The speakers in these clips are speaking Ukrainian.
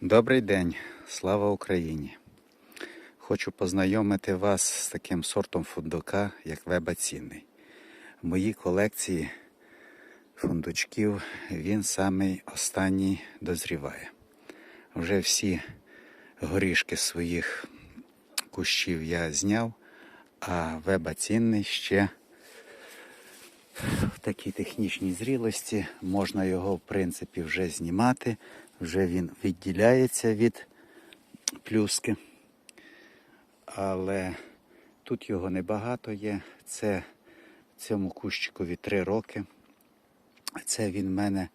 Добрий день, слава Україні! Хочу познайомити вас з таким сортом фундука, як веба цінний. В моїй колекції фундучків він самий останній дозріває. Вже всі горішки своїх кущів я зняв, а веба цінний ще в такій технічній зрілості можна його, в принципі, вже знімати. Вже він відділяється від плюски. Але тут його небагато є. Це цьому кущикові 3 роки. Це він в мене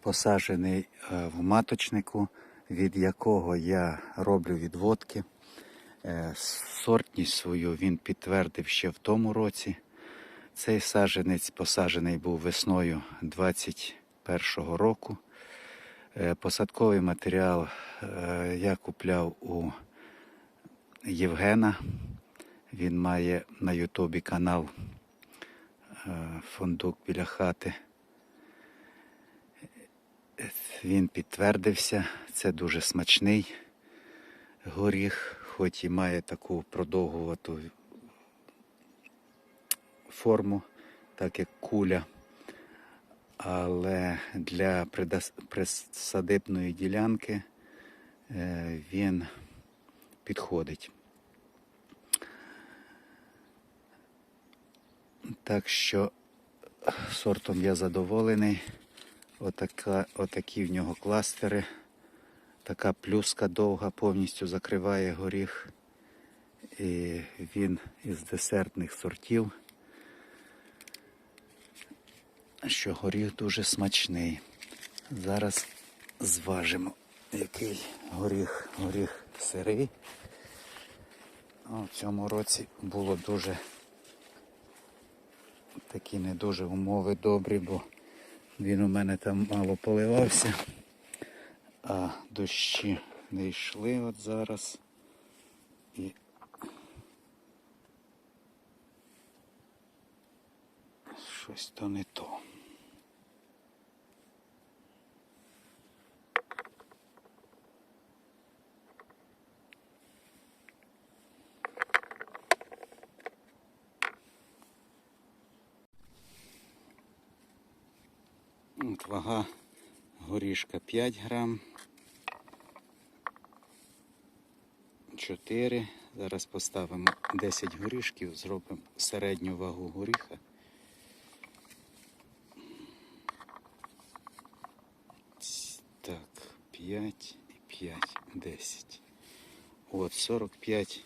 посаджений е, в маточнику, від якого я роблю відводки. Е, Сортність свою він підтвердив ще в тому році. Цей саджанець посаджений був весною 21-го року. Е, Посадковий матеріал е, я купляв у Євгена. Він має на Ютубі канал е, Фундук біля хати. Він підтвердився, це дуже смачний горіх, хоч і має таку продовгувату форму, так як куля. Але для присадибної ділянки е, він підходить. Так що сортом я задоволений. Отака, отакі в нього кластери. Така плюска довга повністю закриває горіх. І він із десертних сортів що горіх дуже смачний. Зараз зважимо, який горіх, горіх сирий. А в цьому році було дуже такі не дуже умови добрі, бо він у мене там мало поливався, а дощі не йшли от зараз. І щось то не то. От вага горішка 5 грам. 4. Зараз поставимо 10 горішків, зробимо середню вагу горіха. Так, 5 і 5, 10. От 45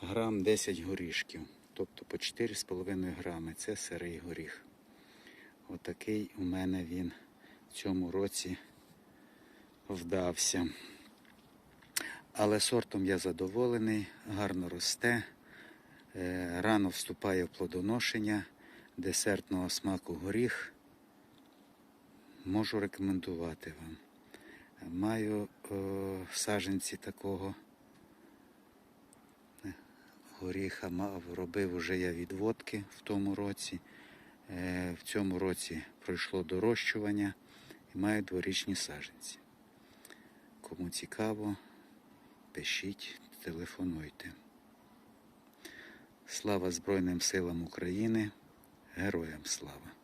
грам 10 горішків. Тобто по 4,5 грами. Це сирий горіх. Отакий у мене він в цьому році вдався. Але сортом я задоволений, гарно росте, е, рано вступає в плодоношення, десертного смаку горіх. Можу рекомендувати вам. Маю е, саджанці такого е, горіха, мав, робив уже я відводки в тому році. Е, В цьому році пройшло дорощування і маю дворічні саженці. Кому цікаво, пишіть, телефонуйте. Слава Збройним силам України, героям слава!